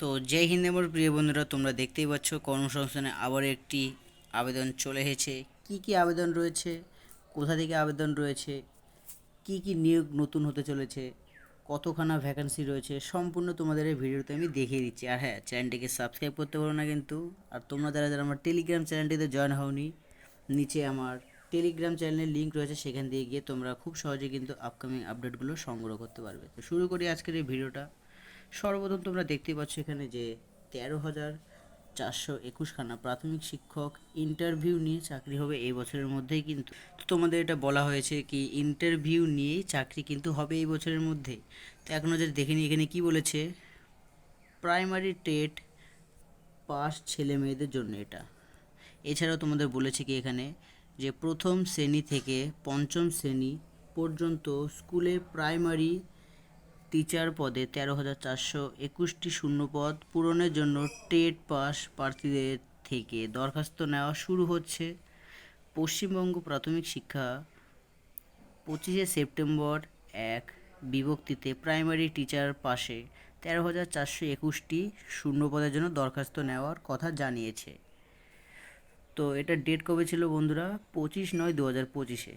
তো জয় হিন্দ আমার প্রিয় বন্ধুরা, তোমরা দেখতেই পাচ্ছ কর্মসংস্থানে আবার একটি আবেদন চলে এসেছে। কি কি আবেদন রয়েছে? কোথা থেকে আবেদন রয়েছে? কি কি নিয়োগ নতুন হতে চলেছে? কতখানা ভ্যাকান্সি রয়েছে? সম্পূর্ণ তোমাদের এই ভিডিওতে আমি দেখিয়ে দিচ্ছি। আর হ্যাঁ চ্যানেলটিকে সাবস্ক্রাইব করতে পারো না কিন্তু। আর তোমরা যারা যারা আমার টেলিগ্রাম চ্যানেলটিতে জয়েন হওনি, নিচে আমার টেলিগ্রাম চ্যানেলের লিঙ্ক রয়েছে, সেখান দিয়ে গিয়ে তোমরা খুব সহজে কিন্তু আপকামিং আপডেটগুলো সংগ্রহ করতে পারবে। তো শুরু করি আজকের এই ভিডিওটা। সর্বপ্রথম তোমরা দেখতে পাচ্ছ এখানে যে তেরো হাজার চারশো একুশখানা প্রাথমিক শিক্ষক ইন্টারভিউ নিয়ে চাকরি হবে এই বছরের মধ্যেই কিন্তু। তোমাদের এটা বলা হয়েছে কি ইন্টারভিউ নিয়েই চাকরি কিন্তু হবে এই বছরের মধ্যে তো এক নজর দেখে নিই, এখানে কি বলেছে? প্রাইমারি টেট পাস ছেলে মেয়েদের জন্য এটা। এছাড়াও তোমাদের বলেছে কি এখানে যে প্রথম শ্রেণি থেকে পঞ্চম শ্রেণি পর্যন্ত স্কুলে প্রাইমারি টিচার পদে তেরো হাজার চারশো একুশটি শূন্যপদ পূরণের জন্য টেট পাস প্রার্থীদের থেকে দরখাস্ত নেওয়া শুরু হচ্ছে। পশ্চিমবঙ্গ প্রাথমিক শিক্ষা পঁচিশে সেপ্টেম্বর এক বিভক্তিতে প্রাইমারি টিচার পাশে তেরো হাজার চারশো একুশটি শূন্যপদের জন্য দরখাস্ত নেওয়ার কথা জানিয়েছে। তো এটা ডেট কবে ছিল বন্ধুরা? পঁচিশ নয় দু হাজার পঁচিশে।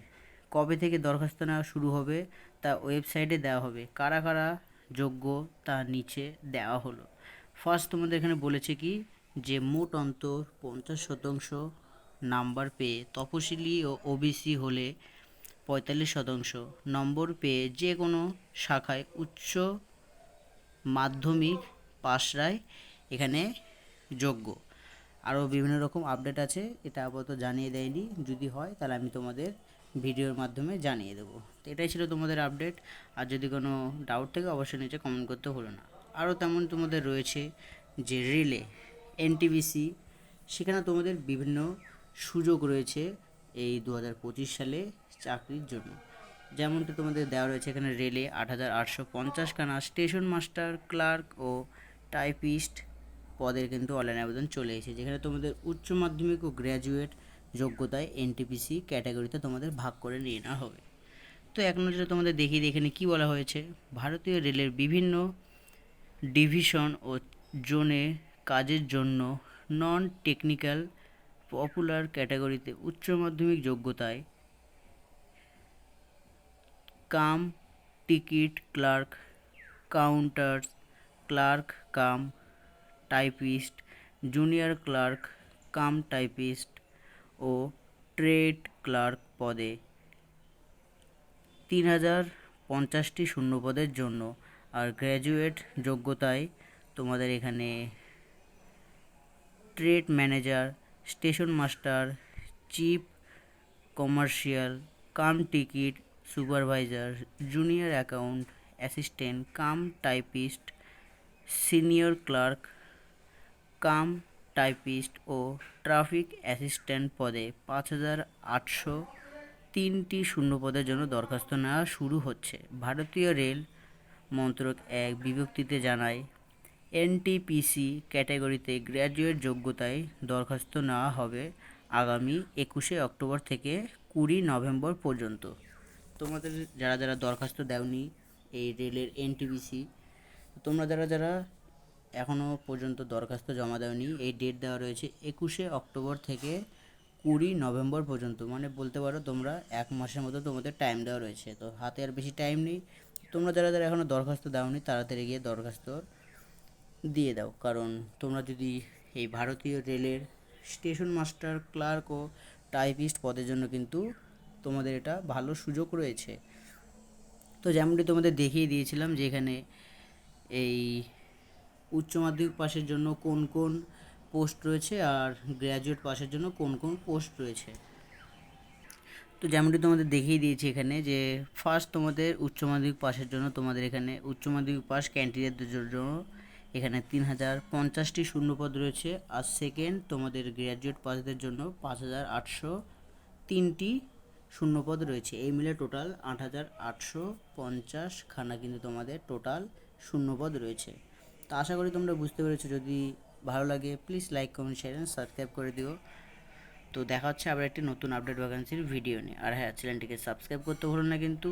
কবে থেকে দরখাস্ত নেওয়া শুরু হবে তা ওয়েবসাইটে দেওয়া হবে। কারা কারা যোগ্য তা নিচে দেওয়া হলো। ফার্স্ট তোমাদের এখানে বলেছে কি, যে মোট অন্তর পঞ্চাশ শতাংশ নাম্বার পেয়ে তপশিলি ও ওবিসি হলে পঁয়তাল্লিশ শতাংশ। নম্বর পেয়ে যে কোনো শাখায় উচ্চ মাধ্যমিক পাশরায় এখানে যোগ্য। আরও বিভিন্ন রকম আপডেট আছে, এটা আপাতত জানিয়ে দেয়নি। যদি হয় তাহলে আমি তোমাদের ভিডিওর মাধ্যমে জানিয়ে দেবো। তো এটাই ছিল তোমাদের আপডেট আর যদি কোনো ডাউট থাকে, অবশ্যই নিচে কমেন্ট করতে হলো না। আরও তেমন তোমাদের রয়েছে যে রিলে এনটিবিসি সেখানে তোমাদের বিভিন্ন সুযোগ রয়েছে এই দু পঁচিশ সালে চাকরির জন্য। যেমনটা তোমাদের দেওয়া রয়েছে এখানে রেলে আট হাজার আটশো পঞ্চাশ খানা স্টেশন মাস্টার, ক্লার্ক ও টাইপিস্ট পদের কিন্তু অনলাইন আবেদন চলে এসেছে। যেখানে তোমাদের উচ্চ মাধ্যমিক ও গ্র্যাজুয়েট যোগ্যতায় এনটিপিসি ক্যাটাগরিতে তোমাদের ভাগ করে নিয়ে নেওয়া হবে। তো এক নজরে তোমাদের দিই এখানে কী বলা হয়েছে? ভারতীয় রেলের বিভিন্ন ডিভিশন ও জোনে কাজের জন্য নন টেকনিক্যাল পপুলার ক্যাটাগরিতে উচ্চ মাধ্যমিক যোগ্যতায় cum, ticket, clerk, counter, clerk, cum, typist, junior clerk, cum typist ও ট্রেড ক্লার্ক পদে। তিন হাজার পঞ্চাশটি শূন্যপদের জন্য। আর গ্র্যাজুয়েট যোগ্যতায় তোমাদের এখানে trade manager, station master, chief commercial, cum ticket supervisor, junior account assistant, cum typist, senior clerk, cum typist ও traffic assistant পদে পাঁচ হাজার আটশো তিনটি শূন্যপদের জন্য দরখাস্ত নেওয়া শুরু হচ্ছে। ভারতীয় রেল মন্ত্রক এক বিভক্তিতে জানায়, এনটিপিসি ক্যাটাগরিতে গ্র্যাজুয়েট যোগ্যতায় দরখাস্ত নেওয়া হবে আগামী একুশে অক্টোবর থেকে কুড়ি নভেম্বর পর্যন্ত। তোমাদের যারা যারা দরখাস্ত দেওনি এই রেলের এনটিপিসি, তোমরা যারা যারা এখনও পর্যন্ত দরখাস্ত জমা দেওনি। এই ডেট দেওয়া রয়েছে একুশে অক্টোবর থেকে কুড়ি নভেম্বর পর্যন্ত। মানে বলতে পারো তোমরা এক মাসের মতো তোমাদের টাইম দেওয়া রয়েছে। তো হাতে আর বেশি টাইম নেই। তোমরা যারা যারা এখনও দরখাস্ত দাওনি, তাড়াতাড়ি গিয়ে দরখাস্ত দিয়ে দাও। কারণ তোমরা যদি এই ভারতীয় রেলের স্টেশন মাস্টার ক্লার্ক ও টাইপিস্ট পদের জন্য কিন্তু তোমাদের এটা ভালো সুযোগ রয়েছে। তো যেমনটি তোমাদের দেখিয়ে দিয়েছিলাম যে এখানে এই উচ্চ মাধ্যমিক পাশের জন্য কোন কোন পোস্ট রয়েছে আর গ্র্যাজুয়েট পাশের জন্য কোন কোন পোস্ট রয়েছে? তো যেমনটি তোমাদের দেখিয়ে দিয়েছি এখানে যে ফার্স্ট তোমাদের উচ্চ মাধ্যমিক পাশের জন্য তোমাদের এখানে উচ্চ মাধ্যমিক পাস ক্যান্ডিডেটদের জন্য এখানে তিন হাজার পঞ্চাশটি শূন্যপদ রয়েছে আর সেকেন্ড তোমাদের গ্র্যাজুয়েট পাসদের জন্য পাঁচ হাজার আটশো তিনটি শূন্যপদ রয়েছে। এই মিলে টোটাল আট হাজার আটশো পঞ্চাশ খানা কিন্তু তোমাদের টোটাল শূন্যপদ রয়েছে। তো আশা করি তোমরা বুঝতে পেরেছ। যদি ভালো লাগে please like comment share and subscribe করে দিও। তো দেখা হচ্ছে আবার একটি নতুন আপডেট ভ্যাকান্সির ভিডিও নিয়ে। আর হ্যাঁ চ্যানেলটিকে সাবস্ক্রাইব করতে ভুলো না কিন্তু।